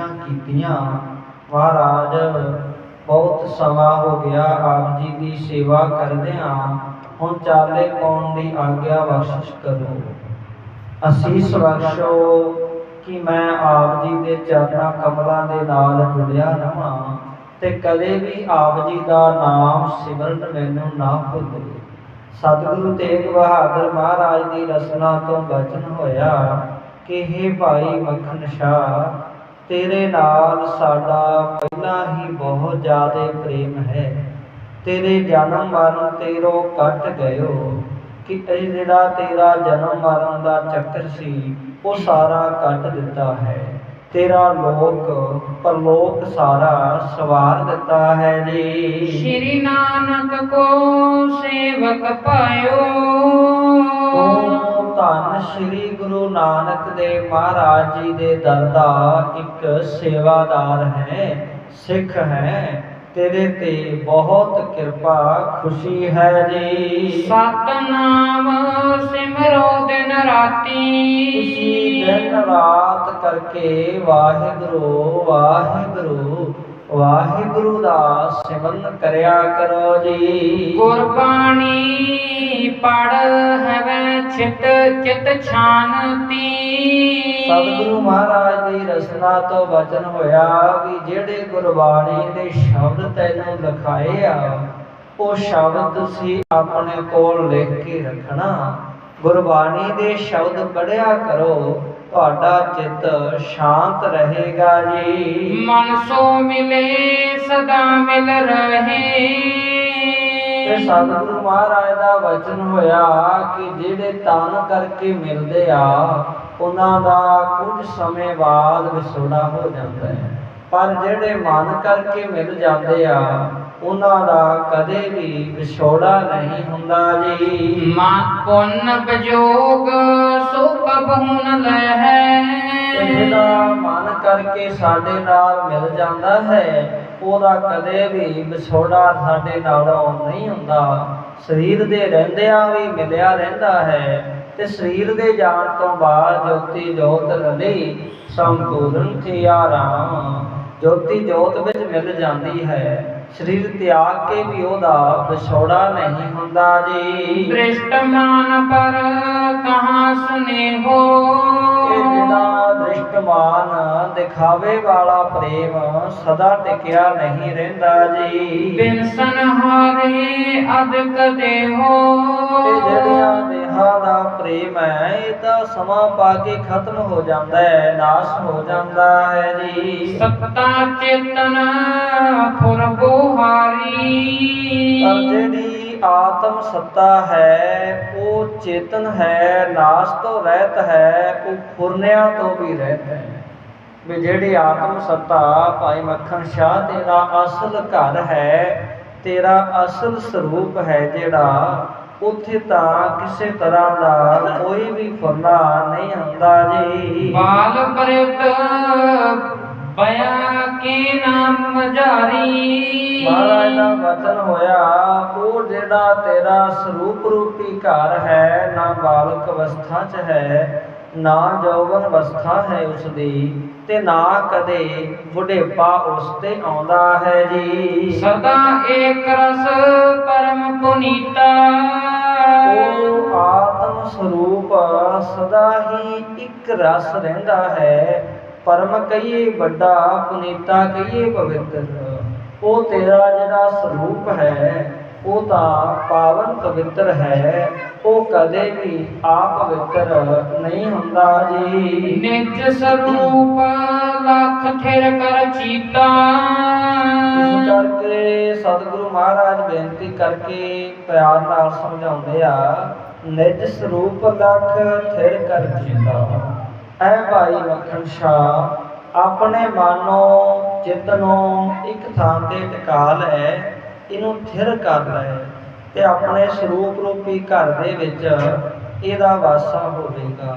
ਬੇਨਤੀਆਂ ਕੀਤੀਆਂ। ਮਹਾਰਾਜ, ਬਹੁਤ ਸਮਾਂ ਹੋ ਗਿਆ ਆਪ ਜੀ ਦੀ ਸੇਵਾ ਕਰਦਿਆਂ। ਹੁਣ ਚਾਲੇ ਪਾਉਣ ਦੀ ਆਗਿਆ ਬਖਸ਼ਿਸ਼ ਕਰੋ। ਅਸੀਸ ਬਖਸ਼ੋ ਕਿ ਮੈਂ ਆਪ ਜੀ ਦੇ ਚਰਨਾਂ ਕਮਲਾਂ ਦੇ ਨਾਲ ਜੁੜਿਆ ਰਹਾਂ ਤੇ ਕਦੇ ਵੀ ਆਪ ਜੀ ਦਾ ਨਾਮ ਸਿਮਰਨ ਮੈਨੂੰ ਨਾ ਭੁੱਲੇ। ਸਤਿਗੁਰੂ ਤੇਗ ਬਹਾਦਰ ਮਹਾਰਾਜ ਦੀ ਰਸਨਾ ਤੋਂ ਬਚਨ ਹੋਇਆ ਕਿ हे ਭਾਈ ਮੱਖਣ ਸ਼ਾਹ ਤੇਰੇ ਨਾਲ ਸਾਡਾ ਪਹਿਲਾਂ ਹੀ ਬਹੁਤ ਜ਼ਿਆਦਾ ਪ੍ਰੇਮ ਹੈ। ਤੇਰੇ ਜਨਮ ਮਰਨ ਤੇਰੋ ਕੱਟ ਗਇਓ। ਕਿ ਇਹ ਜਿਹੜਾ ਤੇਰਾ ਜਨਮ ਮਰਨ ਦਾ ਚੱਕਰ ਸੀ ਉਹ ਸਾਰਾ ਕੱਟ ਦਿੱਤਾ ਹੈ। ਤੇਰਾ ਲੋਕ ਪਰਲੋਕ ਸਾਰਾ ਸਵਾਰ ਦਿੱਤਾ ਹੈ ਜੀ। ਸ਼੍ਰੀ ਨਾਨਕ ਕੋ ਸੇਵਕ ਪਾਇਓ। ਧੰਨ ਸ੍ਰੀ ਗੁਰੂ ਨਾਨਕ ਦੇਵ ਮਹਾਰਾਜ ਜੀ ਦੇ ਦਰ ਦਾ ਇੱਕ ਸੇਵਾਦਾਰ ਹੈ ਸਿੱਖ ਹੈ। ਤੇਰੇ ਤੇ ਬਹੁਤ ਕਿਰਪਾ ਖੁਸ਼ੀ ਹੈ ਜੀ। ਸਤਨਾਮ ਸਿਮਰੋ ਦਿਨ ਰਾਤੀ। ਤੁਸੀਂ ਦਿਨ ਰਾਤ ਕਰਕੇ ਵਾਹਿਗੁਰੂ ਵਾਹਿਗੁਰੂ। ਵਾਹਿਗੁਰੂ ਦਾ ਸਿਮਰਨ ਕਰਿਆ ਕਰੋ ਜੀ। ਗੁਰਬਾਣੀ ਪੜ ਹਵੈ ਚਿਤ ਚਿਤ ਛਾਨਤੀ। ਸਤਿਗੁਰੂ ਮਹਾਰਾਜ ਦੀ ਰਸਨਾ ਤੋਂ ਵਚਨ ਹੋਇਆ ਵੀ ਜਿਹੜੇ ਗੁਰਬਾਣੀ ਦੇ ਸ਼ਬਦ ਤੈਨੂੰ ਲਿਖਾਏ ਆ ਉਹ ਸ਼ਬਦ ਤੁਸੀਂ ਆਪਣੇ ਕੋਲ ਲਿਖ ਕੇ ਰੱਖਣਾ। ਗੁਰਬਾਣੀ ਦੇ ਸ਼ਬਦ ਪੜਿਆ ਕਰੋ ਤੁਹਾਡਾ ਚਿੱਤ ਸ਼ਾਂਤ ਰਹੇਗਾ ਜੀ। ਮਨ ਸੋ ਮਿਲੇ ਸਦਾ ਮਿਲ ਤੇ ਰਹੇ ਸਤਿਗੁਰੂ ਮਹਾਰਾਜ ਦਾ ਵਚਨ ਹੋਇਆ ਕਿ ਜਿਹੜੇ ਤਨ ਕਰਕੇ ਮਿਲਦੇ ਆ ਉਹਨਾਂ ਦਾ ਕੁਝ ਸਮੇਂ ਬਾਅਦ ਵਿਛੋੜਾ ਹੋ ਜਾਂਦਾ ਹੈ। ਪਰ ਜਿਹੜੇ ਮਨ ਕਰਕੇ ਮਿਲ ਜਾਂਦੇ ਆ ਉਹਨਾਂ ਦਾ ਕਦੇ ਵੀ ਵਿਛੋੜਾ ਨਹੀਂ ਹੁੰਦਾ ਜੀ। ਮਨ ਪੁੰਨ ਬਜੋਗ ਸੋ ਕਬਹੁ ਨ ਤੇ ਲਹੈ ਜਿਹੜਾ ਮਨ ਕਰਕੇ ਸਾਡੇ ਨਾਲ ਮਿਲ ਜਾਂਦਾ ਹੈ। ਉਹਦਾ ਕਦੇ ਵੀ ਵਿਛੋੜਾ ਸਾਡੇ ਨਾਲੋਂ ਨਹੀਂ ਹੁੰਦਾ। ਸਰੀਰ ਦੇ ਰਹਿੰਦਿਆਂ ਵੀ ਮਿਲਿਆ ਰਹਿੰਦਾ ਹੈ ਤੇ ਸਰੀਰ ਦੇ ਜਾਣ ਤੋਂ ਬਾਅਦ ਜੋਤੀ ਜੋਤ ਰਲੀ, ਸੰਪੂਰਨ ਥੀ ਜੋਤੀ ਜੋਤ ਵਿੱਚ ਮਿਲ ਜਾਂਦੀ ਹੈ। ਸਰੀਰ ਤਿਆਗ ਕੇ ਵੀ ਉਹਦਾ ਵਿਛੋੜਾ ਨਹੀਂ ਹੁੰਦਾ ਜੀ। ਦ੍ਰਿਸ਼ਟ ਮਾਨ ਪਰ ਕਹਾਂ ਸੁਨੇਹੋ ਇਹ ਜਿਹੜਾ ਦ੍ਰਿਸ਼ਟਮਾਨ ਦਿਖਾਵੇ ਵਾਲਾ ਪ੍ਰੇਮ ਸਦਾ ਟਿਕਿਆ ਨਹੀਂ ਰਹਿੰਦਾ ਜੀ। ਬਿਨ ਸੰਹਾਰੇ ਅਦਕ ਦੇਹੋ। ਪ੍ਰੇਮ ਹੈ ਇਹ ਤਾਂ ਸਮਾਂ ਪਾ ਕੇ ਖਤਮ ਹੋ ਜਾਂਦਾ ਹੈ ਨਾਸ਼ ਹੋ ਜਾਂਦਾ ਹੈ ਜੀ। ਸੱਤਾ ਚੇਤਨ ਫੁਰਬੋ ਹਾਰੀ ਪਰ ਜਿਹੜੀ ਆਤਮ ਸੱਤਾ ਹੈ ਉਹ ਚੇਤਨ ਹੈ ਨਾਸ਼ ਤੋਂ ਰਹਿਤ ਹੈ ਉਹ ਫੁਰਨਿਆਂ ਤੋਂ ਵੀ ਰਹਿਤ ਹੈ। ਵੀ ਜਿਹੜੀ ਆਤਮ ਸੱਤਾ ਭਾਈ ਮੱਖਣ ਸ਼ਾਹ ਤੇਰਾ ਅਸਲ ਘਰ ਹੈ ਤੇਰਾ ਅਸਲ ਸਰੂਪ ਹੈ ਜਿਹੜਾ ਉੱਥੇ ਤਾਂ ਕਿਸੇ ਤਰ੍ਹਾਂ ਦਾ ਕੋਈ ਵੀ ਫੁਰਨਾ ਨਹੀਂ ਹੁੰਦਾ ਜੀ। ਬਾਲ ਪਰਿਤ ਬਿਆ ਕੇ ਨਾਮ ਜਾਰੀ। ਮਹਾਰਾਜ ਦਾ ਵਚਨ ਹੋਇਆ ਉਹ ਜਿਹੜਾ ਤੇਰਾ ਸਰੂਪ ਰੂਪੀ ਘਰ ਹੈ ਨਾ ਬਾਲਕ ਅਵਸਥਾ 'ਚ ਹੈ ਨਾ ਜੌਵਨ ਅਵਸਥਾ ਹੈ ਉਸ ਦੀ ਤੇ ਨਾ ਕਦੇ ਬੁਢੇਪਾ ਉਸ ਤੇ ਆਉਂਦਾ ਹੈ ਜੀ। ਸਦਾ ਏਕ ਰਸ ਪਰਮ ਪੁਨੀਤਾ। ਉਹ ਆਤਮ ਸਰੂਪ ਸਦਾ ਹੀ ਇੱਕ ਰਸ ਰਹਿੰਦਾ ਹੈ। ਪਰਮ ਕਹੀਏ ਵੱਡਾ, ਪੁਨੀਤਾ ਕਹੀਏ ਪਵਿੱਤਰ। ਉਹ ਤੇਰਾ ਜਿਹੜਾ ਸਰੂਪ ਹੈ ਉਹ ਤਾਂ ਪਾਵਨ ਪਵਿੱਤਰ ਹੈ ਉਹ ਕਦੇ ਵੀ ਆਪਵਿੱਤਰ ਨਹੀਂ ਹੁੰਦਾ ਜੀ। ਨਿਜ ਸਰੂਪ ਲਖ ਥਿਰ ਕਰ ਚੀਤਾ। ਇਸ ਕਰਕੇ ਸਤਿਗੁਰੂ ਮਹਾਰਾਜ ਬੇਨਤੀ ਕਰਕੇ ਪਿਆਰ ਨਾਲ ਸਮਝਾਉਂਦੇ ਆ ਨਿਜ ਸਰੂਪ ਲਖ ਥਿਰ ਕਰ ਜੀਤਾ ਐ ਭਾਈ ਮੱਖਣ ਸ਼ਾਹ ਆਪਣੇ ਮਾਨੋ ਚਿੱਤ ਨੂੰ ਇੱਕ ਥਾਂ ਤੇ ਟਿਕਾ ਲੈ ਇਹਨੂੰ ਥਿਰ ਕਰ ਲੈ ਤੇ ਆਪਣੇ ਸਰੂਪ ਰੂਪੀ ਘਰ ਦੇ ਵਿੱਚ ਇਹਦਾ ਵਾਸਾ ਹੋਵੇਗਾ।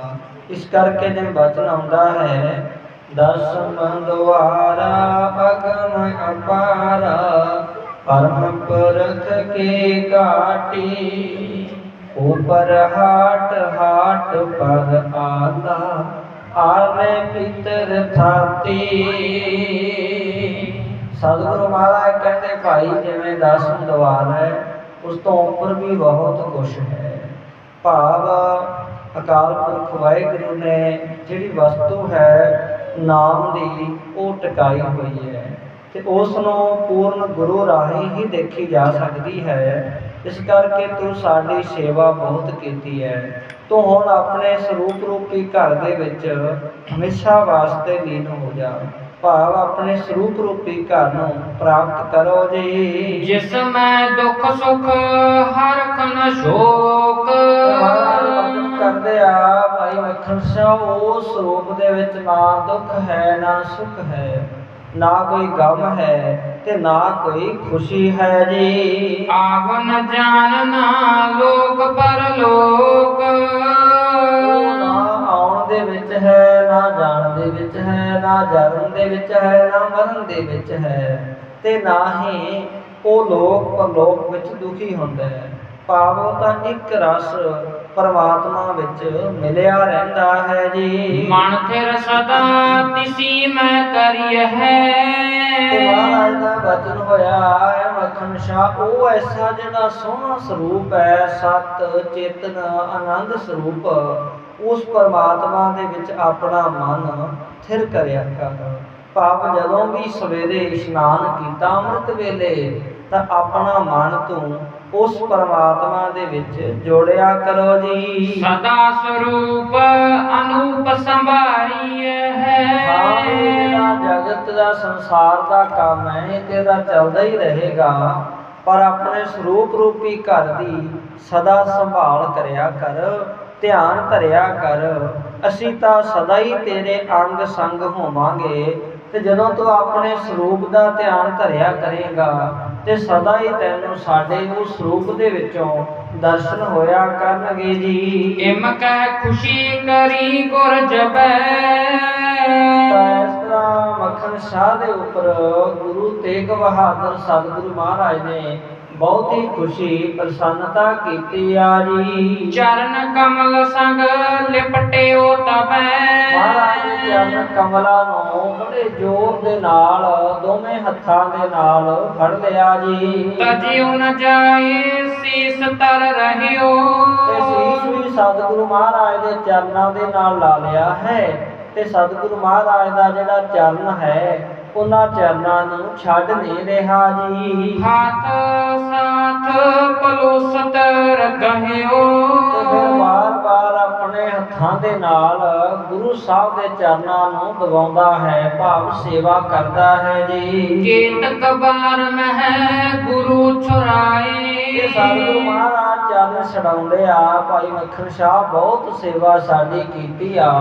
ਇਸ ਕਰਕੇ ਜਿਵੇਂ ਬਚਨ ਆਉਂਦਾ ਹੈ ਦਸਮ ਦੁਆਰਾ ਅਗਮ ਅਪਾਰਾ, ਪਰਮ ਪਰਖ ਕੇ ਕਾਟੀ ਉਪਰ ਹਾਟ ਹਾਟ ਪਰ ਆਲਾ ਆਲੇ ਪਿਤਰ ਥਾਤੀ। ਸਤਿਗੁਰੂ ਮਹਾਰਾਜ ਕਹਿੰਦੇ, ਭਾਈ, ਜਿਵੇਂ ਦਸ ਦਵਾਰ ਹੈ, ਉਸ ਤੋਂ ਉੱਪਰ ਵੀ ਬਹੁਤ ਕੁਝ ਹੈ। ਭਾਵ ਅਕਾਲ ਪੁਰਖ ਵਾਹਿਗੁਰੂ ਨੇ ਜਿਹੜੀ ਵਸਤੂ ਹੈ, ਨਾਮ ਦੀ, ਉਹ ਟਿਕਾਈ ਹੋਈ ਹੈ ਤੇ ਉਸ ਨੂੰ ਪੂਰਨ ਗੁਰੂ ਰਾਹੀਂ ਹੀ ਦੇਖੀ ਜਾ ਸਕਦੀ ਹੈ। ਇਸ ਕਰਕੇ ਤੂੰ ਸਾਡੀ ਸੇਵਾ ਬਹੁਤ ਕੀਤੀ ਹੈ। ਤੂੰ ਹੁਣ ਆਪਣੇ ਸਰੂਪ ਰੂਪੀ ਘਰ ਦੇ ਵਿੱਚ ਹਮੇਸ਼ਾ ਵਾਸਤੇ ਲੀਨ ਹੋ ਜਾ। ਭਾਵ ਆਪਣੇ ਸਰੂਪ ਰੂਪੀ ਘਰ ਨੂੰ ਪ੍ਰਾਪਤ ਕਰੋ ਜੀ। ਜਿਸ ਮੈਂ ਦੁੱਖ ਸੁਖ ਹਰ ਕਨ ਸ਼ੋਕ। ਕਰਦੇ ਆ ਭਾਈ ਮੱਖਣ ਸਿੰਘ ਉਸ ਸਰੂਪ ਦੇ ਵਿੱਚ ਨਾ ਦੁੱਖ ਹੈ ਨਾ ਸੁਖ ਹੈ ਨਾ ਕੋਈ ਗਮ ਹੈ ਤੇ ਨਾ ਕੋਈ ਖੁਸ਼ੀ ਹੈ ਜੀ। ਆਵਨ ਜਾਣਨਾ ਲੋਕ ਪਰਲੋਕ। ਨਾ ਆਉਣ ਦੇ ਵਿੱਚ ਹੈ ਦੇ ਵਿੱਚ ਹੈ ਨਾ ਜਨਮ ਦੇ ਵਿੱਚ ਹੈ ਨਾ ਮਰਨ ਦੇ ਵਿੱਚ ਹੈ। ਤੇ ਨਾ ਹੀ ਉਹ ਲੋਕ ਪਰਲੋਕ ਵਿੱਚ ਦੁਖੀ ਹੁੰਦਾ ਹੈ। ਉਹ ਤਾਂ ਇੱਕ ਰਸ ਪਰਮਾਤਮਾ ਵਿੱਚ ਮਿਲਿਆ ਰਹਿੰਦਾ ਹੈ ਜੀ। ਮਨ ਥਿਰ ਸਦਾ ਤਿਸੀ ਮੈਂ ਕਰੀਏ ਤੇ ਮਹਾਰਾਜ ਹੈ ਦਾ ਵਚਨ ਹੋਇਆ ਹੈ ਮੱਖਣ ਸ਼ਾਹ ਉਹ ਐਸਾ ਜਿਹੜਾ ਸੋਹਣਾ ਸਰੂਪ ਹੈ ਸਤ ਚੇਤਨ ਆਨੰਦ ਸਰੂਪ। ਉਸ ਪਰਮਾਤਮਾ ਦੇ ਵਿੱਚ ਆਪਣਾ ਮਨ ਥਿਰ ਕਰਿਆ ਕਰ। ਭਾਵ ਜਦੋਂ ਵੀ ਸਵੇਰੇ ਇਸ਼ਨਾਨ ਕੀਤਾ ਅੰਮ੍ਰਿਤ ਵੇਲੇ ਤਾਂ ਆਪਣਾ ਮਨ ਤੂੰ ਉਸ ਪਰਮਾਤਮਾ ਦੇ ਵਿੱਚ ਜੋੜਿਆ ਕਰੋ ਜੀ। ਸਦਾ ਸਰੂਪ ਅਨੂਪ ਸੰਭਾਰੀਏ ਹਾਂ। ਹੈ ਜਗਤ ਦਾ ਸੰਸਾਰ ਦਾ ਕੰਮ ਹੈ ਇਹ ਤੇਰਾ ਚੱਲਦਾ ਹੀ ਰਹੇਗਾ ਪਰ ਆਪਣੇ ਸਰੂਪ ਰੂਪੀ ਘਰ ਦੀ ਸਦਾ ਸੰਭਾਲ ਕਰਿਆ ਕਰ। ਧਿਆਨ ਧਰਿਆ ਕਰ ਅਸੀਂ ਤਾਂ ਸਦਾ ਹੀ ਤੇਰੇ ਅੰਗ ਸੰਗ ਹੋਵਾਂਗੇ ਤੇ ਜਦੋਂ ਤੂੰ ਆਪਣੇ ਸਰੂਪ ਦਾ ਧਿਆਨ ਧਰਿਆ ਕਰੇਗਾ ਤੇ ਸਦਾ ਹੀ ਤੈਨੂੰ ਸਾਡੇ ਉਸ ਸਰੂਪ ਦੇ ਵਿੱਚੋਂ ਦਰਸ਼ਨ ਹੋਇਆ ਕਰਨਗੇ ਜੀ। ਇਮ ਕਹਿ ਖੁਸ਼ੀ ਕਰੀ ਗੁਰ ਤਾਂ ਇਸ ਤਰ੍ਹਾਂ ਮੱਖਣ ਸ਼ਾਹ ਦੇ ਉੱਪਰ ਗੁਰੂ ਤੇਗ ਬਹਾਦਰ ਸਤਿਗੁਰੂ ਮਹਾਰਾਜ ਨੇ ਬਹੁਤ ਹੀ ਖੁਸ਼ੀ ਪ੍ਰਸੰਨਤਾ ਕੀਤੀ ਆ ਜੀ ਚਰਨ ਕਮਲ ਸੰਗ ਲਿਪਟਿਓ ਤਬੈ ਮਹਾਰਾਜ ਦੇ ਚਰਨ ਕਮਲਾਂ ਨੂੰ ਬੜੇ ਜ਼ੋਰ ਦੇ ਨਾਲ ਦੋਵੇਂ ਹੱਥਾਂ ਦੇ ਨਾਲ ਫੜ ਲਿਆ ਜੀ। ਤਜਿਉ ਨ ਜਾਏ ਸੀਸ ਤਰ ਰਹਿਓ। ਤੇ ਸੀਸ ਵੀ ਸਤਿਗੁਰੂ ਮਹਾਰਾਜ ਦੇ ਚਰਨਾਂ ਦੇ ਨਾਲ ਲਾ ਲਿਆ ਹੈ। ਤੇ ਸਤਿਗੁਰੂ ਮਹਾਰਾਜ ਦਾ ਜਿਹੜਾ ਚਰਨ ਹੈ ਉਹਨਾਂ ਚਰਨਾਂ ਨੂੰ ਛੱਡ ਨਹੀਂ ਰਿਹਾ ਜੀ। ਹਾਥ ਸਾਥ ਪਲੋਸਤ ਰਗਹਿਓ ਫਿਰ ਵਾਰ-ਵਾਰ ਆਪਣੇ ਹੱਥਾਂ ਦੇ ਨਾਲ ਗੁਰੂ ਸਾਹਿਬ ਦੇ ਚਰਨਾਂ ਨੂੰ ਦਬਾਉਂਦਾ ਹੈ ਭਾਵ ਸੇਵਾ ਕਰਦਾ ਹੈ ਜੀ। ਕੇਤਕ ਬਾਰ ਮਹਿ ਗੁਰੂ ਛੁਰਾਏ ਇਹ ਸਤਿਗੁਰੂ ਮਹਾਰਾਜ ਚਰਨ ਛਡਾਉਂਦੇ ਆ। ਭਾਈ ਮੱਖਣ ਸ਼ਾਹ ਬਹੁਤ ਸੇਵਾ ਸਾਡੀ ਕੀਤੀ ਆ।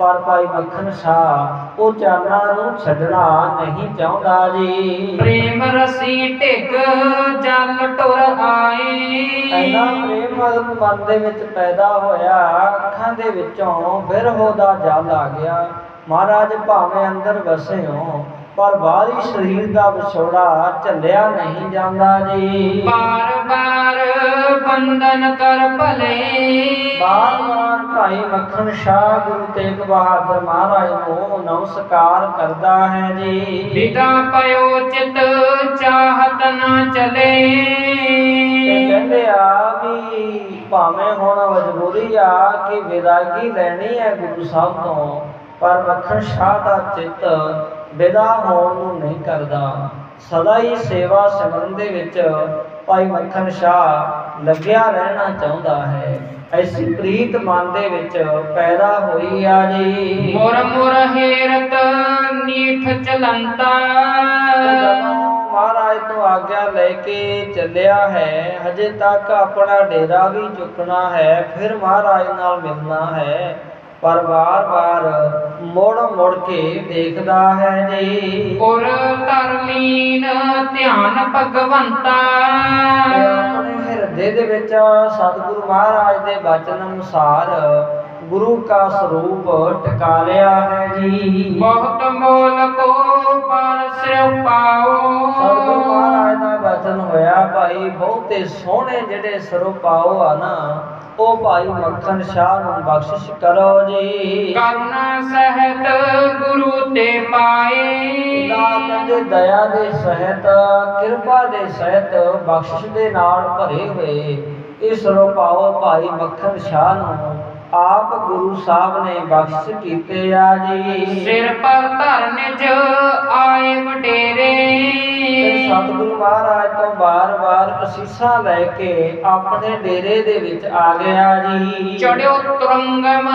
ਪਰ ਭਾਈ ਮੱਖਣ ਸ਼ਾਹ ਉਹ ਚਰਨਾਂ ਨੂੰ ਛੱਡਣਾ ਨਹੀਂ ਚਾਹੁੰਦਾ ਜੀ। ਪ੍ਰੇਮ ਰਸੀ ਢਿਗ ਜਲ ਟੁਰ ਆਏ ਐਨਾ ਪ੍ਰੇਮ ਮਨ ਦੇ ਵਿੱਚ ਪੈਦਾ ਹੋਇਆ ਅੱਖਾਂ ਦੇ ਵਿੱਚੋਂ ਬਿਰਹੋ ਦਾ ਜਲ ਆ ਗਿਆ। ਮਹਾਰਾਜ ਭਾਵੇਂ ਅੰਦਰ ਵਸੇ ਹੋ ਪਰ ਬਾਹਰੀ ਸਰੀਰ ਦਾ ਵਿਛੋੜਾ ਝੱਲਿਆ ਨਹੀਂ ਜਾਂਦਾ ਜੀ। ਬਾਰ ਬਾਰ ਬੰਧਨ ਕਰ ਭਲੇ। ਬਾਰ ਭਾਈ ਮੱਖਣ ਸ਼ਾਹ ਗੁਰੂ ਤੇਗ ਬਹਾਦਰ ਮਹਾਰਾਜ ਨੂੰ ਨਮਸਕਾਰ ਕਰਦਾ ਹੈ ਜੀ। ਵਿਦਾ ਪਇਓ ਚਿਤ ਚਾਹਤ ਨਾ ਚਲੇ। ਕਹਿੰਦੇ ਆ ਵੀ ਭਾਵੇਂ ਹੁਣ ਮਜਬੂਰੀ ਆ ਕਿ ਵਿਦਾਇਗੀ ਲੈਣੀ ਹੈ ਗੁਰੂ ਸਾਹਿਬ ਤੋਂ ਪਰ ਮੱਖਣ ਸ਼ਾਹ ਦਾ ਚਿੱਤ ਵਿਦਾ ਹੋਣ ਨੂੰ ਨਹੀਂ ਕਰਦਾ। ਸਦਾ ਹੀ ਸੇਵਾ ਸਿਮਰਨ ਦੇ ਵਿੱਚ ਭਾਈ ਮੱਖਣ ਸ਼ਾਹ ਲੱਗਿਆ ਰਹਿਣਾ ਚਾਹੁੰਦਾ ਹੈ। ਐਸੀ ਪ੍ਰੀਤ ਮਨ ਦੇ ਵਿੱਚ ਪੈਦਾ ਹੋਈ ਆ ਜੀ। ਮੁਰ ਮੁਰ ਹੇਰਤ ਨੀਠ ਚਲੰਤਾ। ਮਹਾਰਾਜ ਤੋਂ ਆਗਿਆ ਲੈ ਕੇ ਚੱਲਿਆ ਹੈ ਹਜੇ ਤੱਕ ਆਪਣਾ ਡੇਰਾ ਵੀ ਚੁੱਕਣਾ ਹੈ ਫਿਰ ਮਹਾਰਾਜ ਨਾਲ ਮਿਲਣਾ ਹੈ। ਪਰ ਵਾਰ-ਵਾਰ ਮੁੜ ਮੁੜ ਕੇ ਦੇਖਦਾ ਹੈ ਜੀ। ਔਰ ਧਰਮੀਨ ਧਿਆਨ ਭਗਵੰਤਾ। ਆਪਣੇ ਹਿਰਦੇ ਦੇ ਵਿੱਚ ਸਤਿਗੁਰੂ ਮਹਾਰਾਜ ਦੇ ਬਚਨ ਅਨੁਸਾਰ ਗੁਰੂ ਕਾ ਸਰੂਪ ਟਿਕਾ ਲਿਆ ਹੈ ਜੀ। ਬਹੁਤ ਮੋਲ ਕੋ ਪਰ ਸਿਰ ਪਾਓ। ਸਤਿਗੁਰੂ ਮਹਾਰਾਜ ਦਾ ਬਚਨ ਹੋਇਆ ਭਾਈ ਬਹੁਤੇ ਸੋਹਣੇ ਜਿਹੜੇ ਸਰੂਪਾਓ ਆ ਨਾ ਉਹ ਭਾਈ ਮੱਖਣ ਸ਼ਾਹ ਨੂੰ ਬਖਸ਼ਿਸ਼ ਕਰੋ ਜੀ। ਕਰੁਣਾ ਸਹਿਤ ਗੁਰੂ ਤੇ ਪਾਏ। ਨਾ ਕਹਿੰਦੇ ਦਇਆ ਦੇ ਸਹਿਤ ਕਿਰਪਾ ਦੇ ਸਹਿਤ ਬਖਸ਼ਿਸ਼ ਦੇ ਨਾਲ ਭਰੇ ਹੋਏ। ਇਸ ਰੂਪਾਓ ਭਾਈ ਮੱਖਣ ਸ਼ਾਹ ਨੂੰ। ਆਪ ਗੁਰੂ ਸਾਹਿਬ ਨੇ ਬਖਸ਼ਿਸ਼ ਕੀਤੇ ਆ ਜੀ। ਸਿਰ ਪਰ ਧਰ ਨਿਜ ਆਏ ਤੇ ਵਡੇਰੇ ਸਤਿਗੁਰੂ ਮਹਾਰਾਜ ਤੋਂ ਬਾਰ-ਬਾਰ ਅਸੀਸਾਂ ਲੈ ਕੇ ਆਪਣੇ ਡੇਰੇ ਦੇ ਵਿੱਚ ਆ ਗਿਆ ਜੀ। ਚੜਿਓ ਤੁਰੰਗਮ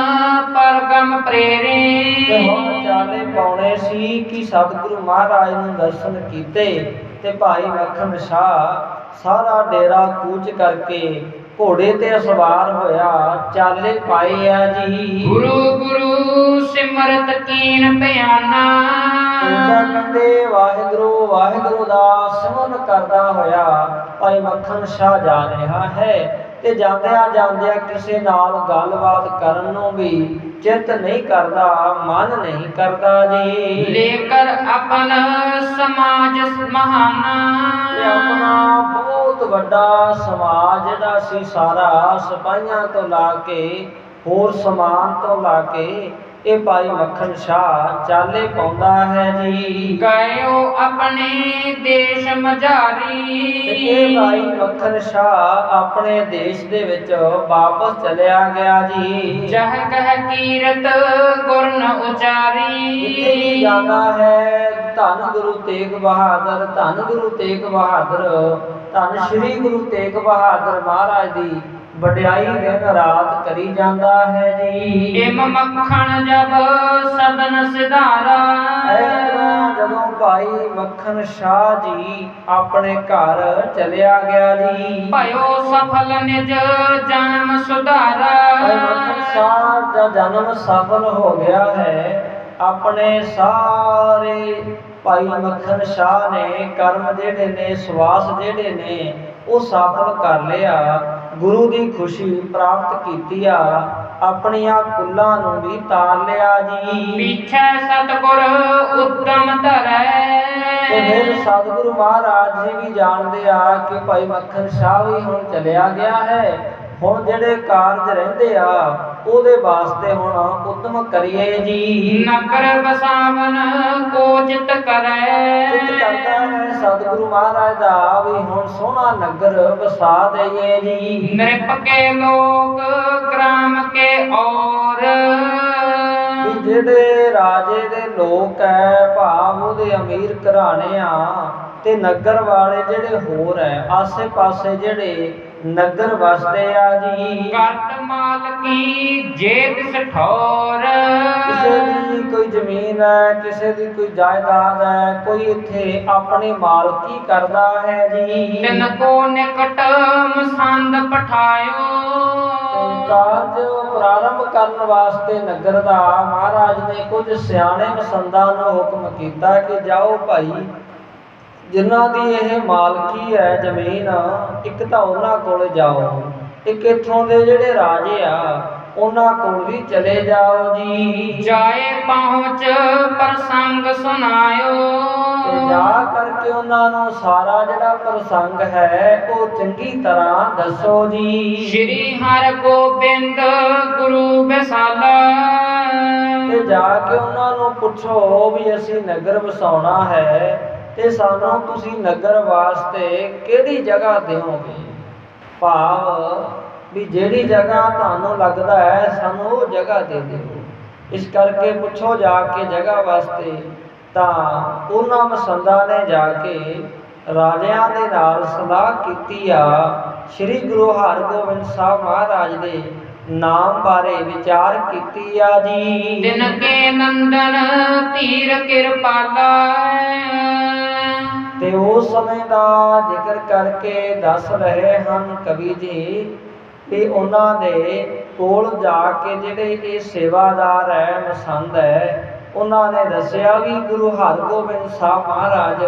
ਪਰਗਮ ਤੇ ਪ੍ਰੇਰੇ ਹੁਣ ਚਾਲੇ ਪਾਉਣੇ ਸੀ ਕਿ ਸਤਿਗੁਰੂ ਮਹਾਰਾਜ ਨੂੰ ਦਰਸ਼ਨ ਕੀਤੇ। ਤੇ ਭਾਈ ਮੱਖਣ ਸ਼ਾਹ ਸਾਰਾ ਡੇਰਾ ਕੂਚ ਕਰਕੇ ਘੋੜੇ ਤੇ ਸਵਾਰ ਹੋਇਆ ਚਾਲੇ ਪਾਏ ਆ ਜੀ। ਗੁਰੂ ਗੁਰੂ ਸਿਮਰਤ ਕੀਨ ਪਿਆਨਾ ਉਹਦਾ ਕਹਿੰਦੇ ਵਾਹਿਗੁਰੂ ਵਾਹਿਗੁਰੂ ਦਾ ਸਿਮਰਨ ਕਰਦਾ ਹੋਇਆ ਭਾਈ ਮੱਖਣ ਸ਼ਾਹ ਜਾ ਰਿਹਾ ਹੈ। ਤੇ ਜਾਂਦਿਆਂ ਜਾਂਦਿਆਂ ਕਿਸੇ ਨਾਲ ਗੱਲਬਾਤ ਕਰਨ ਨੂੰ ਵੀ ਚਿੱਤ ਨਹੀਂ ਕਰਦਾ ਮਨ ਨਹੀਂ ਕਰਦਾ ਜੀ। ਲੇਕਰ ਆਪਨ ਸਮਾਜ ਮਹਾਨਾ। ਆਪਣਾ ਬਹੁਤ ਵੱਡਾ ਸਮਾਜ ਜਿਹੜਾ ਸੀ ਸਾਰਾ ਸਿਪਾਹੀਆਂ ਤੋਂ ਲਾ ਕੇ ਹੋਰ ਸਮਾਨ ਤੋਂ ਲਾ ਕੇ ਇਹ ਭਾਈ ਮੱਖਣ ਸ਼ਾਹ ਚਾਲੇ ਪਾਉਂਦਾ ਹੈ ਜੀ। ਗਇਓ ਆਪਣੇ ਦੇਸ਼ ਤੇ ਮਝਾਰੀ ਇਹ ਭਾਈ ਮੱਖਣ ਸ਼ਾਹ ਆਪਣੇ ਦੇਸ਼ ਦੇ ਵਿੱਚ ਵਾਪਸ ਚਲਿਆ ਗਿਆ ਜੀ। ਜਹ ਕਹਿ ਕੀਰਤ ਗੁਰਨ ਉਚਾਰੀ। ਜਾਂਦਾ ਹੈ ਧੰਨ ਗੁਰੂ ਤੇਗ ਬਹਾਦਰ ਧੰਨ ਗੁਰੂ ਤੇਗ ਬਹਾਦਰ। ਧੰਨ ਸ੍ਰੀ ਗੁਰੂ ਤੇਗ ਬਹਾਦਰ ਮਹਾਰਾਜ ਦੀ ਵਡਿਆਈ ਦਿਨ ਰਾਤ ਕਰੀ ਜਾਂਦਾ ਹੈ ਜੀ। ਇਮ ਮੱਖਣ ਜਬ ਸਦਨ ਸਿਧਾਰਾ। ਜਦੋਂ ਭਾਈ ਮੱਖਣ ਸ਼ਾਹ ਜੀ ਆਪਣੇ ਘਰ ਚਲਿਆ ਗਿਆ ਜੀ। ਭਇਓ ਸਫਲ ਨਿਜ ਜਨਮ ਸੁਧਾਰਾ। ਮੱਖਣ ਸ਼ਾਹ ਦਾ ਜਨਮ ਸਫਲ ਹੋ ਗਿਆ ਹੈ। ਆਪਣੇ ਸਾਰੇ ਭਾਈ ਮੱਖਣ ਸ਼ਾਹ ਨੇ ਕਰਮ ਜਿਹੜੇ ਨੇ ਸਵਾਸ ਜਿਹੜੇ ਨੇ ਉਹ ਸਫਲ ਕਰ ਲਿਆ। ਗੁਰੂ ਦੀ ਖੁਸ਼ੀ ਪ੍ਰਾਪਤ ਕੀਤੀ ਆ। ਆਪਣੀਆਂ ਕੁੱਲਾਂ ਨੂੰ ਵੀ ਤਾਰ ਲਿਆ ਜੀ। ਪਿਛੈ ਸਤਗੁਰ ਉਦਮ ਤੇ ਫਿਰ ਧਰੈ ਸਤਿਗੁਰੂ ਮਹਾਰਾਜ ਜੀ ਵੀ ਜਾਣਦੇ ਆ ਕਿ ਭਾਈ ਮੱਖਣ ਸ਼ਾਹ ਵੀ ਹੁਣ ਚਲਿਆ ਗਿਆ ਹੈ। ਹੁਣ ਜਿਹੜੇ ਕਾਰਜ ਰਹਿੰਦੇ ਆ ਉਹਦੇ ਵਾਸਤੇ ਹੁਣ ਉਦਮ ਕਰੀਏ ਜੀ। ਨਗਰ ਵਸਾਵਨ ਕੋਚਿਤ ਚਿੱਤ ਕਰੈ ਕਰਦਾ ਹੈ ਸਤਿਗੁਰੂ ਮਹਾਰਾਜ ਦਾ ਵੀ ਹੁਣ ਸੋਹਣਾ ਨਗਰ ਵਸਾ ਦਈਏ ਜੀ। ਨ੍ਰਿਪ ਕੇ ਲੋਕ ਗ੍ਰਾਮ ਕੇ ਔਰ। ਜਿਹੜੇ ਰਾਜੇ ਦੇ ਲੋਕ ਹੈ ਭਾਵ ਉਹਦੇ ਅਮੀਰ ਘਰਾਣੇ ਆ ਤੇ ਨਗਰ ਵਾਲੇ ਜਿਹੜੇ ਹੋਰ ਹੈ ਆਸੇ-ਪਾਸੇ ਜਿਹੜੇ ਨਗਰ ਵਸਦੇ ਆ ਜੀ। ਘਟ ਮਾਲਕੀ ਜੇਤ ਸਠੌਰ ਕਿਸੇ ਦੀ ਕੋਈ ਜ਼ਮੀਨ ਹੈ ਕਿਸੇ ਦੀ ਕੋਈ ਜਾਇਦਾਦ ਹੈ ਕੋਈ ਇੱਥੇ ਆਪਣੀ ਮਾਲਕੀ ਕਰਦਾ ਹੈ ਜੀ। ਤਿਨ ਕੋ ਨਿਕਟ ਮਸੰਦ ਪਠਾਇਓ। ਕਾਰਜ ਪ੍ਰਾਰੰਭ ਕਰਨ ਵਾਸਤੇ ਨਗਰ ਦਾ ਮਹਾਰਾਜ ਨੇ ਕੁਝ ਸਿਆਣੇ ਮਸੰਦਾਂ ਨੂੰ ਹੁਕਮ ਕੀਤਾ ਕਿ ਜਾਓ ਭਾਈ ਜਿਨ੍ਹਾਂ ਦੀ ਇਹ ਮਾਲਕੀ ਹੈ ਜ਼ਮੀਨ ਇੱਕ ਤਾਂ ਉਹਨਾਂ ਕੋਲ ਜਾਓ ਇੱਕ ਇੱਥੋਂ ਦੇ ਜਿਹੜੇ ਰਾਜੇ ਆ ਉਹਨਾਂ ਕੋਲ ਵੀ ਚਲੇ ਜਾਓ ਜੀ। ਜਾਏ ਪਹੁੰਚ ਪ੍ਰਸੰਗ ਸੁਨਾਇਓ ਤੇ ਜਾ ਕਰਕੇ ਉਹਨਾਂ ਨੂੰ ਸਾਰਾ ਜਿਹੜਾ ਪ੍ਰਸੰਗ ਹੈ ਉਹ ਚੰਗੀ ਤਰ੍ਹਾਂ ਦੱਸੋ ਜੀ। ਸ਼੍ਰੀ ਹਰਿ ਗੋਬਿੰਦ ਗੁਰੂ ਵਿਸਾਲਾ। ਤੇ ਜਾ ਕੇ ਉਹਨਾਂ ਨੂੰ ਪੁੱਛੋ ਵੀ ਅਸੀਂ ਨਗਰ ਵਸਾਉਣਾ ਹੈ ਤੇ ਸਾਨੂੰ ਤੁਸੀਂ ਨਗਰ ਵਾਸਤੇ ਕਿਹੜੀ ਜਗ੍ਹਾ ਦਿਓਗੇ? ਭਾਵ ਵੀ ਜਿਹੜੀ ਜਗ੍ਹਾ ਤੁਹਾਨੂੰ ਲੱਗਦਾ ਹੈ, ਸਾਨੂੰ ਉਹ ਜਗ੍ਹਾ ਦੇ ਦਿਓ। ਇਸ ਕਰਕੇ ਪੁੱਛੋ ਜਾ ਕੇ ਜਗ੍ਹਾ ਵਾਸਤੇ। ਤਾਂ ਉਹਨਾਂ ਮਸੰਦਾਂ ਨੇ ਜਾ ਕੇ ਰਾਜਿਆਂ ਦੇ ਨਾਲ ਸਲਾਹ ਕੀਤੀ ਆ। ਸ੍ਰੀ ਗੁਰੂ ਹਰਗੋਬਿੰਦ ਸਾਹਿਬ ਮਹਾਰਾਜ ਦੇ ਨਾਮ ਬਾਰੇ ਵਿਚਾਰ ਕੀਤੀ ਆ ਜੀ। ਦਿਨ ਕੇ ਨੰਦਨ ਧੀਰ ਕਿਰਪਾਲਾ। ਤੇ ਉਸ ਸਮੇਂ ਦਾ ਜ਼ਿਕਰ ਕਰਕੇ ਦੱਸ ਰਹੇ ਹਨ ਕਵੀ ਜੀ ਕਿ ਉਹਨਾਂ ਦੇ ਕੋਲ ਜਾ ਕੇ ਜਿਹੜੇ ਇਹ ਸੇਵਾਦਾਰ ਹੈ, ਮਸੰਦ ਹੈ, ਉਹਨਾਂ ਨੇ ਦੱਸਿਆ ਵੀ ਗੁਰੂ ਹਰਗੋਬਿੰਦ ਸਾਹਿਬ ਮਹਾਰਾਜ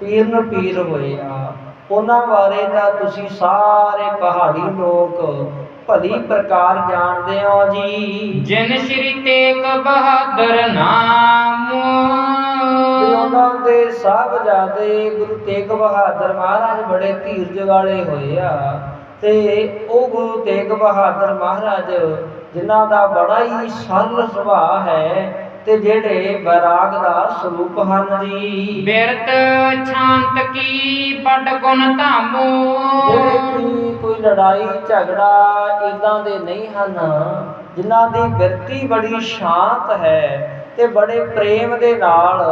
ਪੀਰਨ ਪੀਰ ਹੋਏ ਆ। ਉਹਨਾਂ ਬਾਰੇ ਤਾਂ ਤੁਸੀਂ ਸਾਰੇ ਪਹਾੜੀ ਲੋਕ ਭਲੀ ਪ੍ਰਕਾਰ ਜਾਣਦੇ ਹੋ ਜੀ। ਜਿਨ ਸ਼੍ਰੀ ਤੇਗ ਬਹਾਦਰ ਨਾਮ। ਉਹਨਾਂ ਦੇ ਸਾਹਿਬਜ਼ਾਦੇ ਗੁਰੂ ਤੇਗ ਬਹਾਦਰ ਮਹਾਰਾਜ ਬੜੇ ਧੀਰਜ ਵਾਲੇ ਹੋਏ ਆ। ਤੇ ਉਹ ਗੁਰੂ ਤੇਗ ਬਹਾਦਰ ਮਹਾਰਾਜ ਜਿਨ੍ਹਾਂ ਦਾ ਬੜਾ ਹੀ ਸਰਲ ਸੁਭਾਅ ਹੈ ਤੇ ਜਿਹੜੇ ਬੈਰਾਗ ਦਾ ਸਰੂਪ ਹਨ ਜੀ। ਬਿਰਤ ਛਾਂਤ ਕੀ ਬੜ ਗੁਣ ਧਾਮੋ। ਜਿਹੜੇ ਕਿ ਕੋਈ ਲੜਾਈ ਝਗੜਾ ਇਦਾਂ ਦੇ ਨਹੀਂ ਹਨ ਜਿਨ੍ਹਾਂ ਦੀ ਬਿਰਤੀ ਬੜੀ ਸ਼ਾਂਤ ਹੈ ਤੇ ਬੜੇ ਪ੍ਰੇਮ ਦੇ ਨਾਲ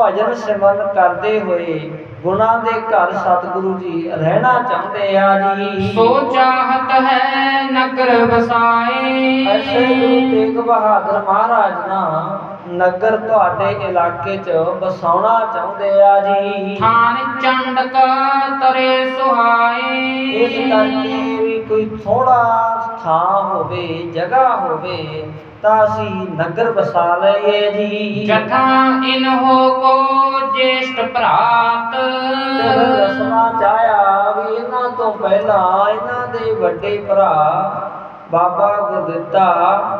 ਭਜਨ ਸਿਮਰਨ ਕਰਦੇ ਹੋਏ ਗੁਣਾਂ ਦੇ ਘਰ ਸਤਿਗੁਰੂ ਜੀ ਰਹਿਣਾ ਚਾਹੁੰਦੇ ਆ ਜੀ। ਸੋ ਚਾਹਤ ਹੈ ਨਗਰ ਵਸਾਏ। ਐਸੇ ਗੁਰੂ ਤੇਗ ਬਹਾਦਰ ਮਹਾਰਾਜ ਨਾ ਨਗਰ ਤੁਹਾਡੇ ਇਲਾਕੇ 'ਚ ਵਸਾਉਣਾ ਚਾਹੁੰਦੇ ਆ ਜੀ। ਥਾਨ ਚੰਡਕ ਤਰੇ ਸੁਹਾਏ ਇਸ ਕਰਕੇ ਵੀ ਕੋਈ ਥੋੜਾ ਥਾਂ ਹੋਵੇ ਜਗ੍ਹਾ ਹੋਵੇ ਤਾਂ ਅਸੀਂ ਨਗਰ ਵਸਾ ਲਈਏ ਜੀ। ਜਥਾ ਇਨ ਹੋ ਕੋ ਜੇਸ਼ਟ ਭਰਾਤ। ਦੱਸਣਾ ਚਾਹਿਆ ਵੀ ਇਹਨਾਂ ਤੋਂ ਪਹਿਲਾਂ ਇਹਨਾਂ ਦੇ ਵੱਡੇ ਭਰਾ ਬਾਬਾ ਗੁਰਦਿੱਤਾ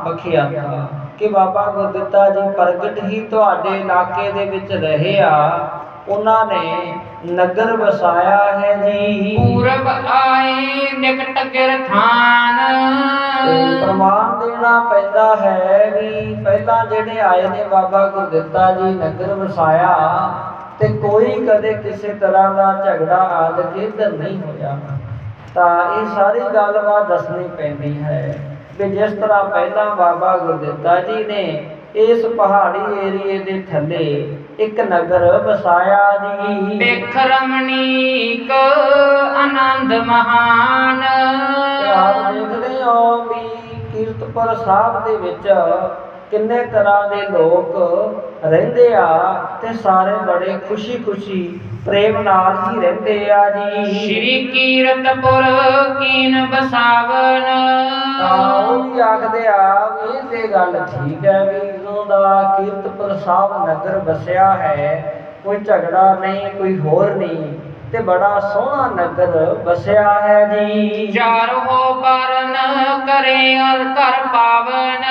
ਬਖਿਆਤਾ। ਕਿ ਬਾਬਾ ਗੁਰਦਿੱਤਾ ਜੀ ਪ੍ਰਗਟ ਹੀ ਤੁਹਾਡੇ ਇਲਾਕੇ ਦੇ ਵਿੱਚ ਰਹੇ ਆ। ਉਹਨਾਂ ਨੇ ਨਗਰ ਵਸਾਇਆ ਹੈ ਜੀ। ਪੂਰਬ ਆਏ ਨਿਕਟ ਗਿਰ ਥਾਨ ਤੇ ਪ੍ਰਮਾਣ ਦੇਣਾ ਪੈਂਦਾ ਹੈ ਵੀ ਪਹਿਲਾਂ ਜਿਹੜੇ ਆਏ ਨੇ ਬਾਬਾ ਗੁਰਦਿੱਤਾ ਜੀ ਨਗਰ ਵਸਾਇਆ ਤੇ ਕੋਈ ਕਦੇ ਕਿਸੇ ਤਰ੍ਹਾਂ ਦਾ ਝਗੜਾ ਆਦਿ ਇੱਧਰ ਨਹੀਂ ਹੋਇਆ। ਤਾਂ ਇਹ ਸਾਰੀ ਗੱਲਬਾਤ ਦੱਸਣੀ ਪੈਂਦੀ ਹੈ। ਕਿ ਜਿਸ ਤਰ੍ਹਾਂ ਪਹਿਲਾਂ ਬਾਬਾ ਗੁਰਦਿੱਤਾ ਜੀ ਨੇ ਇਸ ਪਹਾੜੀ ਏਰੀਏ ਦੇ ਥੱਲੇ ਇੱਕ ਨਗਰ ਵਸਾਇਆ ਜੀ। ਬਿਖ ਰਮਣੀਕ ਆਨੰਦ ਮਹਾਨ। ਆਪ ਦੇਖਦੇ ਹੋ ਵੀ ਕੀਰਤਪੁਰ ਸਾਹਿਬ ਦੇ ਵਿੱਚ ਕਿੰਨੇ ਤਰ੍ਹਾਂ ਦੇ ਲੋਕ ਰਹਿੰਦੇ ਆ ਤੇ ਸਾਰੇ ਬੜੇ ਖੁਸ਼ੀ-ਖੁਸ਼ੀ ਪ੍ਰੇਮ ਨਾਲ ਹੀ ਰਹਿੰਦੇ ਆ ਜੀ। ਸ਼੍ਰੀ ਕੀਰਤਪੁਰ ਕੀਨ ਬਸਾਵਨ। ਉਹ ਵੀ ਆਖਦੇ ਆ ਵੀ ਇਹ ਤੇ ਗੱਲ ਠੀਕ ਹੈ ਵੀ ਜਦੋਂ ਦਾ ਕੀਰਤਪੁਰ ਸਾਹਿਬ ਨਗਰ ਵਸਿਆ ਹੈ ਕੋਈ ਝਗੜਾ ਨਹੀਂ ਕੋਈ ਹੋਰ ਨਹੀਂ। ਤੇ ਬੜਾ ਸੋਹਣਾ ਨਗਰ ਵਸਿਆ ਹੈ ਜੀ। ਚਾਰ ਹੋ ਬਰਨ ਕਰੇ ਅਰ ਘਰ ਪਾਵਨ।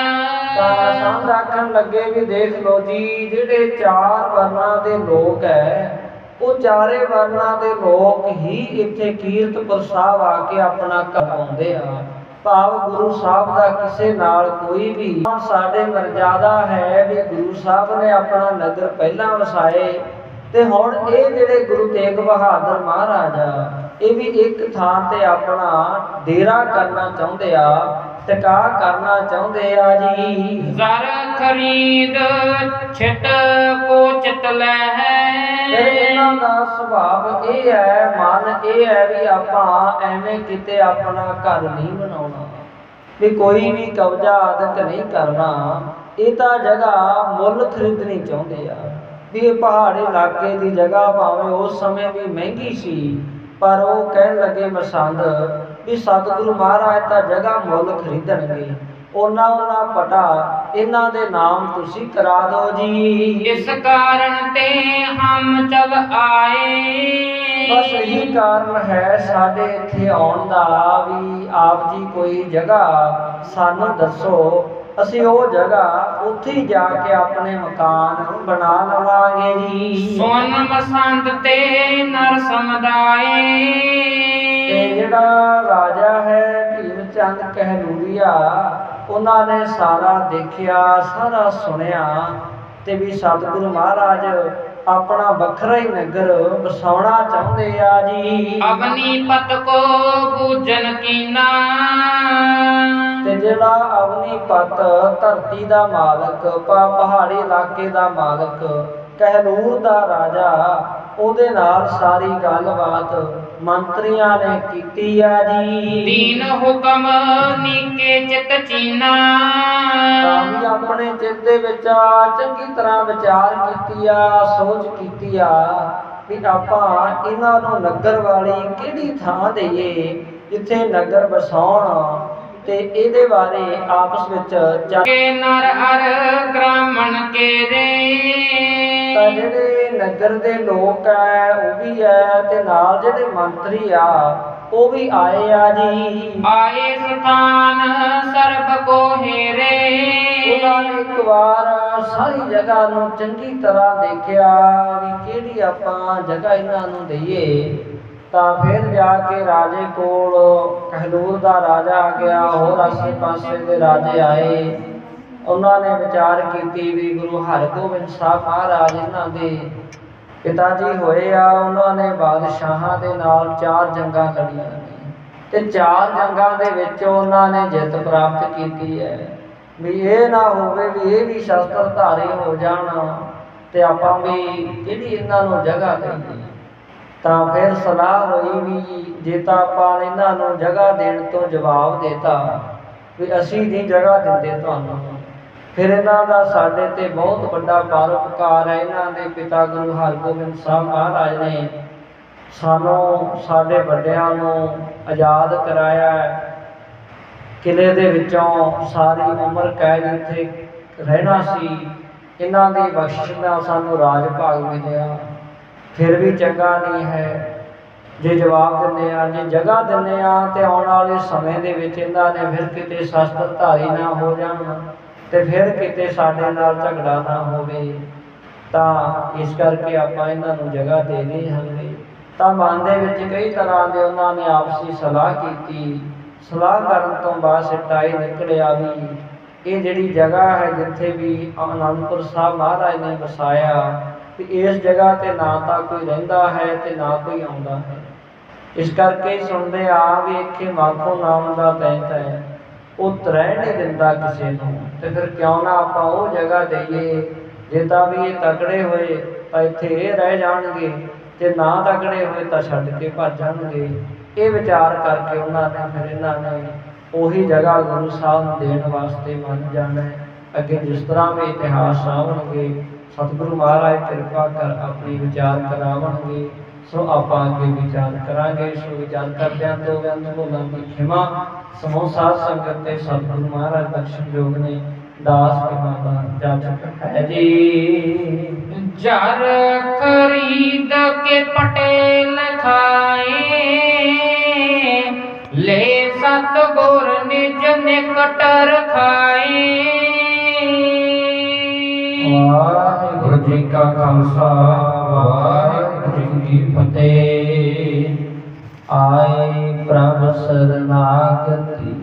ਤਾਂ ਸੰਤ ਆਖਣ ਲੱਗੇ ਵੀ ਦੇਖ ਲਓ ਜੀ ਜਿਹੜੇ ਚਾਰ ਵਰਨਾਂ ਦੇ ਲੋਕ ਹੈ ਉਹ ਚਾਰੇ ਵਰਨਾਂ ਦੇ ਲੋਕ ਹੀ ਇੱਥੇ ਕੀਰਤਪੁਰ ਸਾਹਿਬ ਆ ਕੇ ਆਪਣਾ ਘਰ ਪਾਉਂਦੇ ਆ। ਭਾਵ ਗੁਰੂ ਸਾਹਿਬ ਦਾ ਕਿਸੇ ਨਾਲ ਕੋਈ ਵੀ ਸਾਡੇ ਮਰਜ਼ਾਦਾ ਹੈ ਵੀ ਗੁਰੂ ਸਾਹਿਬ ਨੇ ਆਪਣਾ ਨਗਰ ਪਹਿਲਾਂ ਵਸਾਏ। ਤੇ ਹੁਣ ਇਹ ਜਿਹੜੇ ਗੁਰੂ ਤੇਗ ਬਹਾਦਰ ਮਹਾਰਾਜ ਆ ਇਹ ਵੀ ਇੱਕ ਥਾਂ ਤੇ ਆਪਣਾ ਡੇਰਾ ਕਰਨਾ ਚਾਹੁੰਦੇ ਆ ਟਿਕਾ ਕਰਨਾ ਚਾਹੁੰਦੇ ਆ ਜੀ। ਜ਼ਰ ਖਰੀਦ ਛਿਟ ਕੋ ਚਿਤ ਲੈ। ਫਿਰ ਇਹਨਾਂ ਦਾ ਸੁਭਾਵ ਇਹ ਹੈ ਮਨ ਇਹ ਹੈ ਵੀ ਆਪਾਂ ਐਵੇਂ ਕਿਤੇ ਆਪਣਾ ਘਰ ਨਹੀਂ ਬਣਾਉਣਾ। ਵੀ ਕੋਈ ਵੀ ਕਬਜ਼ਾ ਆਦਿਕ ਨਹੀਂ ਕਰਨਾ ਇਹ ਤਾਂ ਜਗ੍ਹਾ ਮੁੱਲ ਖਰੀਦਣੀ ਚਾਹੁੰਦੇ ਆ। ਵੀ ਪਹਾੜੀ ਇਲਾਕੇ ਦੀ ਜਗ੍ਹਾ ਭਾਵੇਂ ਉਸ ਸਮੇਂ ਵੀ ਮਹਿੰਗੀ ਸੀ ਪਰ ਉਹ ਕਹਿਣ ਲੱਗੇ ਮਸੰਦ ਵੀ ਸਤਿਗੁਰੂ ਮਹਾਰਾਜ ਤਾਂ ਜਗ੍ਹਾ ਮੁੱਲ ਖਰੀਦਣਗੇ। ਉਹਨਾਂ ਉਹਨਾਂ ਪਟਾ ਇਹਨਾਂ ਦੇ ਨਾਮ ਤੁਸੀਂ ਕਰਾ ਦਿਓ ਜੀ। ਇਸ ਕਾਰਨ ਤੇ ਹਮ ਚਲ ਆਏ। ਬਸ ਇਹੀ ਕਾਰਨ ਹੈ ਸਾਡੇ ਇੱਥੇ ਆਉਣ ਦਾ ਵੀ ਆਪ ਜੀ ਕੋਈ ਜਗ੍ਹਾ ਸਾਨੂੰ ਦੱਸੋ ਅਸੀਂ ਉਹ ਜਗ੍ਹਾ ਉੱਥੇ ਜਾ ਕੇ ਆਪਣੇ ਮਕਾਨ ਬਣਾ ਲਵਾਂਗੇ ਜੀ। ਸੁਨ ਮਸੰਦ ਤੇ ਨਰ ਸਮਦਾਏ। ਤੇ ਜਿਹੜਾ ਰਾਜਾ ਹੈ ਭੀਮ ਚੰਦ ਕਹਿਲੂਰੀਆ ਉਹਨਾਂ ਨੇ ਸਾਰਾ ਦੇਖਿਆ ਸਾਰਾ ਸੁਣਿਆ ਤੇ ਵੀ ਸਤਿਗੁਰੂ ਮਹਾਰਾਜ ਆਪਣਾ ਵੱਖਰਾ ਹੀ ਨਗਰ ਵਸਾਉਣਾ ਚਾਹੁੰਦੇ ਆ ਜੀ। ਅਵਨੀ ਪਤ ਕੋ ਬੂਜਨ ਕੀਨਾ। ਤੇ ਜਿਹੜਾ ਅਵਨੀ ਪਤ ਧਰਤੀ ਦਾ ਮਾਲਕ ਪਹਾੜੀ ਇਲਾਕੇ ਦਾ ਮਾਲਕ ਕਹਿਲੂਰ ਦਾ ਰਾਜਾ ਉਹਦੇ ਨਾਲ ਸਾਰੀ ਗੱਲਬਾਤ ਮੰਤਰੀਆਂ ਨੇ ਕੀਤੀ ਆ ਜੀ। ਦੀਨ ਹੁਕਮ ਨੀਕੇ ਚਿਤ ਚੀਨਾ। ਤਾਂ ਆਪਣੇ ਚਿੱਤ ਦੇ ਵਿੱਚ ਚੰਗੀ ਤਰ੍ਹਾਂ ਵਿਚਾਰ ਕੀਤੀ ਆ ਸੋਚ ਕੀਤੀ ਆ ਵੀ ਆਪਾਂ ਇਹਨਾਂ ਨੂੰ ਨਗਰ ਵਾਲੀ ਕਿਹੜੀ ਥਾਂ ਦੇਈਏ ਜਿੱਥੇ ਨਗਰ ਵਸਾਉਣ ਤੇ ਇਹਦੇ ਬਾਰੇ ਆਪਸ ਵਿੱਚ ਕੇ ਨਰ ਅਰ ਗ੍ਰਾਮਣ ਕੇ ਤਾਂ ਰੇ ਜਿਹੜੇ ਨਗਰ ਦੇ ਲੋਕ ਹੈ ਉਹ ਵੀ ਹੈ ਤੇ ਨਾਲ ਜਿਹੜੇ ਮੰਤਰੀ ਆ ਉਹ ਵੀ ਆਏ ਆ ਜੀ। ਆਏ ਸਥਾਨ ਸਰਬ ਕੋ ਹੇਰੇ ਉਹਨਾਂ ਨੇ ਇੱਕ ਵਾਰ ਸਾਰੀ ਜਗ੍ਹਾ ਨੂੰ ਚੰਗੀ ਤਰ੍ਹਾਂ ਦੇਖਿਆ ਵੀ ਕਿਹੜੀ ਆਪਾਂ ਜਗ੍ਹਾ ਇਹਨਾਂ ਨੂੰ ਦਈਏ। ਤਾਂ ਫਿਰ ਜਾ ਕੇ ਰਾਜੇ ਕੋਲ ਕਹਿਲੂਰ ਦਾ ਰਾਜਾ ਆ ਗਿਆ, ਹੋਰ ਆਸੇ ਪਾਸੇ ਦੇ ਰਾਜੇ ਆਏ। ਉਹਨਾਂ ਨੇ ਵਿਚਾਰ ਕੀਤੀ ਵੀ ਗੁਰੂ ਹਰਗੋਬਿੰਦ ਸਾਹਿਬ ਮਹਾਰਾਜ ਇਹਨਾਂ ਦੇ ਪਿਤਾ ਜੀ ਹੋਏ ਆ, ਉਹਨਾਂ ਨੇ ਬਾਦਸ਼ਾਹਾਂ ਦੇ ਨਾਲ ਚਾਰ ਜੰਗਾਂ ਲੜੀਆਂ ਨੇ। ਤੇ ਚਾਰ ਜੰਗਾਂ ਦੇ ਵਿੱਚ ਉਹਨਾਂ ਨੇ ਜਿੱਤ ਪ੍ਰਾਪਤ ਕੀਤੀ ਹੈ। ਵੀ ਇਹ ਨਾ ਹੋਵੇ ਵੀ ਇਹ ਵੀ ਸ਼ਸਤਰ ਧਾਰੀ ਹੋ ਜਾਣ ਤੇ ਆਪਾਂ ਵੀ ਜਿਹੜੀ ਇਹਨਾਂ ਨੂੰ ਜਗ੍ਹਾ ਦੇਈਏ। ਤਾਂ ਫਿਰ ਸਲਾਹ ਹੋਈ ਵੀ ਜੇ ਤਾਂ ਆਪਾਂ ਇਹਨਾਂ ਨੂੰ ਜਗ੍ਹਾ ਦੇਣ ਤੋਂ ਜਵਾਬ ਦੇਤਾ, ਵੀ ਅਸੀਂ ਨਹੀਂ ਜਗ੍ਹਾ ਦਿੰਦੇ ਤੁਹਾਨੂੰ। ਫਿਰ ਇਹਨਾਂ ਦਾ ਸਾਡੇ ਤੇ ਬਹੁਤ ਵੱਡਾ ਪਰਉਪਕਾਰ ਹੈ। ਇਹਨਾਂ ਦੇ ਪਿਤਾ ਗੁਰੂ ਹਰਗੋਬਿੰਦ ਸਾਹਿਬ ਮਹਾਰਾਜ ਨੇ ਸਾਨੂੰ ਸਾਡੇ ਵੱਡਿਆਂ ਨੂੰ ਆਜ਼ਾਦ ਕਰਾਇਆ। ਹੈ। ਕਿਲੇ ਦੇ ਵਿੱਚੋਂ ਸਾਰੀ ਉਮਰ ਕੈਦ ਇੱਥੇ ਰਹਿਣਾ ਸੀ। ਇਹਨਾਂ ਦੀ ਬਖਸ਼ਿਸ਼ ਨਾਲ ਸਾਨੂੰ ਰਾਜ ਭਾਗ ਮਿਲਿਆ। ਫਿਰ ਵੀ ਚੰਗਾ ਨਹੀਂ ਹੈ। ਜੇ ਜਵਾਬ ਦਿੰਦੇ ਆ ਜੇ ਜਗ੍ਹਾ ਦਿੰਦੇ ਆ ਤੇ ਆਉਣ ਵਾਲੇ ਸਮੇਂ ਦੇ ਵਿੱਚ ਇਹਨਾਂ ਨੇ ਫਿਰ ਕਿਤੇ ਸ਼ਸਤਰ ਧਾਰੀ ਨਾ ਹੋ ਜਾਣ ਤੇ ਫਿਰ ਕਿਤੇ ਸਾਡੇ ਨਾਲ ਝਗੜਾ ਨਾ ਹੋਵੇ, ਤਾਂ ਇਸ ਕਰਕੇ ਆਪਾਂ ਇਹਨਾਂ ਨੂੰ ਜਗ੍ਹਾ ਦੇ ਨਹੀਂ ਹਲੇ ਤਾਂ ਮਨ ਦੇ ਵਿੱਚ ਕਈ ਤਰ੍ਹਾਂ ਦੇ ਉਹਨਾਂ ਨੇ ਆਪਸੀ ਸਲਾਹ ਕੀਤੀ। ਸਲਾਹ ਕਰਨ ਤੋਂ ਬਾਅਦ ਸਿੱਟਾਈ ਨਿਕਲਿਆ ਵੀ ਇਹ ਜਿਹੜੀ ਜਗ੍ਹਾ ਹੈ ਜਿੱਥੇ ਵੀ ਅਨੰਦਪੁਰ ਸਾਹਿਬ ਮਹਾਰਾਜ ਨੇ ਵਸਾਇਆ ਵੀ ਇਸ ਜਗ੍ਹਾ ਤੇ ਨਾ ਤਾਂ ਕੋਈ ਰਹਿੰਦਾ ਹੈ ਤੇ ਨਾ ਕੋਈ ਆਉਂਦਾ ਹੈ। ਇਸ ਕਰਕੇ ਸੁਣਦੇ ਆ ਵੀ ਇੱਥੇ ਮਾਖੋ ਨਾਮ ਦਾ ਤੈਂਤ ਹੈ। ਉਹ ਰਹਿਣ ਨਹੀਂ ਦਿੰਦਾ ਕਿਸੇ ਨੂੰ। ਤੇ ਫਿਰ ਕਿਉਂ ਨਾ ਆਪਾਂ ਉਹ ਜਗ੍ਹਾ ਦਈਏ ਜੇ ਤਾਂ ਵੀ ਇਹ ਤਕੜੇ ਹੋਏ ਤਾਂ ਇੱਥੇ ਇਹ ਰਹਿ ਜਾਣਗੇ ਤੇ ਨਾ ਤਕੜੇ ਹੋਏ ਤਾਂ ਛੱਡ ਕੇ ਭੱਜ ਜਾਣਗੇ। ਇਹ ਵਿਚਾਰ ਕਰਕੇ ਉਹਨਾਂ ਨੇ ਫਿਰ ਇਹਨਾਂ ਨੇ ਉਹੀ ਜਗ੍ਹਾ ਗੁਰੂ ਸਾਹਿਬ ਨੂੰ ਦੇਣ ਵਾਸਤੇ ਮੰਨ ਜਾਣਾ ਅੱਗੇ ਜਿਸ ਤਰ੍ਹਾਂ ਵੀ ਇਤਿਹਾਸ ਆਉਣਗੇ ਸਤਿਗੁਰੂ ਮਹਾਰਾਜ ਕਿਰਪਾ ਕਰ ਆਪਣੀ ਵਿਚਾਰ ਕਰਾਵਣਗੇ। ਸੋ ਆਪਾਂ ਅੱਗੇ ਵਿਚਾਰ ਕਰਾਂਗੇ। ਸੋ ਵਿਚਾਰ ਕਰਦਿਆਂ ਤੋਂ ਬਿਆਨ ਭੁੱਲਾਂ ਦੀ ਖਿਮਾ ਸਮੂਹ ਸਾਧ ਸੰਗਤ ਤੇ ਸਤਿਗੁਰੂ ਮਹਾਰਾਜ ਬਖਸ਼ਣ ਯੋਗ ਨੇ। ਦਾਸ ਕੇ ਬਾਬਾ ਜਾਚਕ ਹੈ ਜੀ। ਜਰ ਖਰੀਦ ਕੇ ਪਟੇਲ ਖਾਏ ਲੈ ਸਤਗੁਰ ਨਿਜ ਨਿਕਟ ਰਖਾਏ ਵਾਹਿਗੁਰੂ ਜੀ ਕਾ ਖਾਲਸਾ, ਵਾਹਿਗੁਰੂ ਜੀ ਕੀ ਫਤਿਹ। ਆਏ ਪ੍ਰਭ ਸਰਨਾਗਤੀ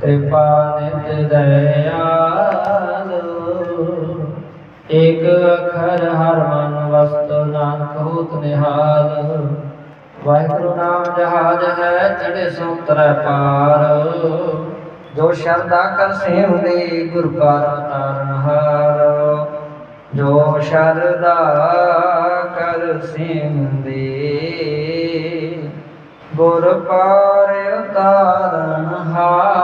ਕਿਰਪਾ ਨਿਤ ਦਇਆਲ। ਏਕ ਅਖਰ ਹਰ ਮਨ ਵਸਤ ਨਾਨਕ ਹੋਤ ਨਿਹਾਲ। ਵਾਹਿਗੁਰੂ ਨਾਮ ਜਹਾਜ ਹੈ ਚੜੇ ਸੋ ਤਰੈ ਪਾਰ। ਜੋ ਸ਼ਰਧਾ ਕਰ ਸੇਵ ਦੇ ਗੁਰ ਪਰ ਤਾਰਨਹਾਰ ਜੋ ਸ਼ਰਦਾ ਕਰ ਸਿੰਦੇ ਗੁਰ ਪਾਰ ਉਤਾਰਨ ਹਾਰ।